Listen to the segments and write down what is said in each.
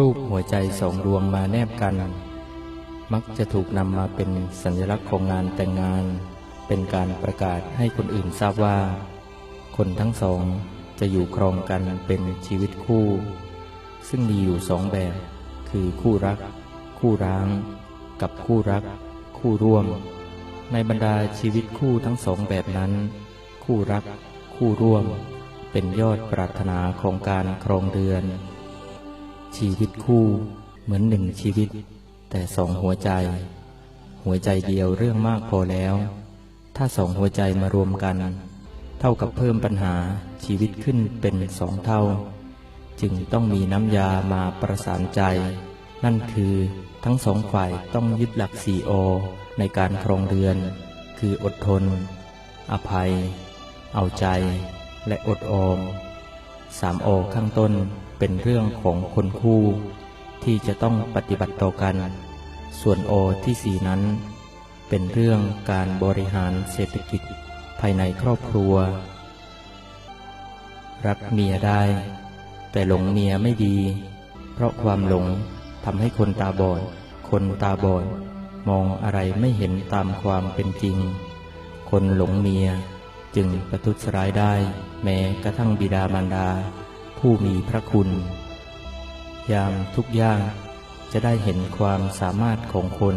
รูปหัวใจสองดวงมาแนบกัน มักจะถูกนำมาเป็นสัญลักษณ์ของงานแต่งงาน เป็นการประกาศให้คนอื่นทราบว่า คนทั้งสองจะอยู่ครองกันเป็นชีวิตคู่ ซึ่งมีอยู่สองแบบ คือคู่รัก คู่ร้าง กับคู่รัก คู่ร่วม ในบรรดาชีวิตคู่ทั้งสองแบบนั้น คู่รัก คู่ร่วม เป็นยอดปรารถนาของการครองเรือน ชีวิตคู่เหมือนหนึ่งชีวิต แต่สองหัวใจ หัวใจเดียวเรื่องมากพอแล้ว ถ้าสองหัวใจมารวมกัน เท่ากับเพิ่มปัญหาชีวิตขึ้นเป็นสองเท่า จึงต้องมีน้ำยามาประสานใจ นั่นคือทั้งสองฝ่ายต้องยึดหลักสี่โอในการครองเรือน คืออดทน อภัย เอาใจ และอดออมสามโอข้างต้น เป็นเรื่องของคนคู่ที่จะต้องปฏิบัติต่อกัน ส่วนโอที่สี่นั้น เป็นเรื่องการบริหารเศรษฐกิจภายในครอบครัว รักเมียได้ แต่หลงเมียไม่ดี เพราะความหลงทำให้คนตาบอด คนตาบอด มองอะไรไม่เห็นตามความเป็นจริง คนหลงเมียจึงประทุษร้ายได้ แม้กระทั่งบิดามารดา ผู้มีพระคุณ ยามทุกยากจะได้เห็นความสามารถของคน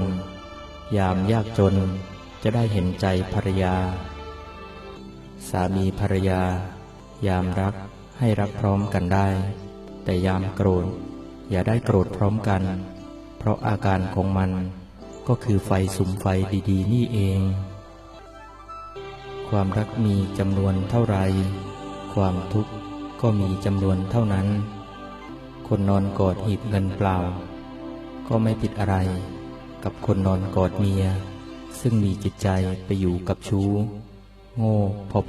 ยามยากจนจะได้เห็นใจภรรยา สามีภรรยา ยามรักให้รักพร้อมกันได้ แต่ยามโกรธ อย่าได้โกรธพร้อมกัน เพราะอาการของมันก็คือไฟสุมไฟดีๆ นี่เอง ความรักมีจำนวนเท่าไร ความทุกข์ ก็มีจำนวนเท่านั้น คนนอนกอดหีบเงินเปล่า ก็ไม่ผิดอะไร กับคนนอนกอดเมีย ซึ่งมีจิตใจไปอยู่กับชู้ โง่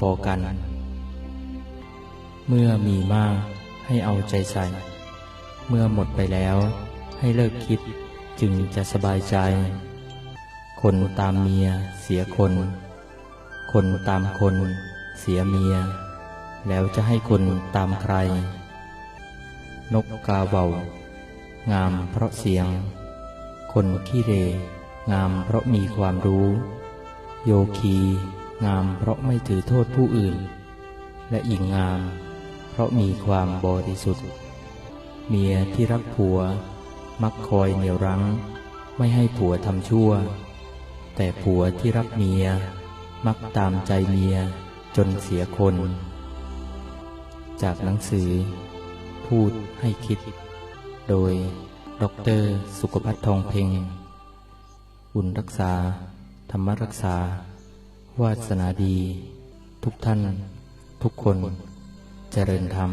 พอๆกัน เมื่อมีมากให้เอาใจใส่ เมื่อหมดไปแล้ว ให้เลิกคิดจึงจะสบายใจ คนตามเมียเสียคน คนตามคนเสียเมีย แล้วจะให้คนตามใคร นกกาเบางามเพราะเสียง คนขี้เรงามเพราะมีความรู้ โยคี งามเพราะไม่ถือโทษผู้อื่น และหญิงงาม เพราะมีความบริสุทธิ์ เมียที่รักผัว มักคอยเหนี่ยวรั้ง ไม่ให้ผัวทำชั่ว แต่ผัวที่รักเมีย มักตามใจเมียจนเสียคน จากหนังสือ พูดให้คิด โดยดรสุขภัทรทองเพ็งบุญรักษา ธรรมรักษา วาสนาดี ทุกท่าน ทุกคน เจริญธรรม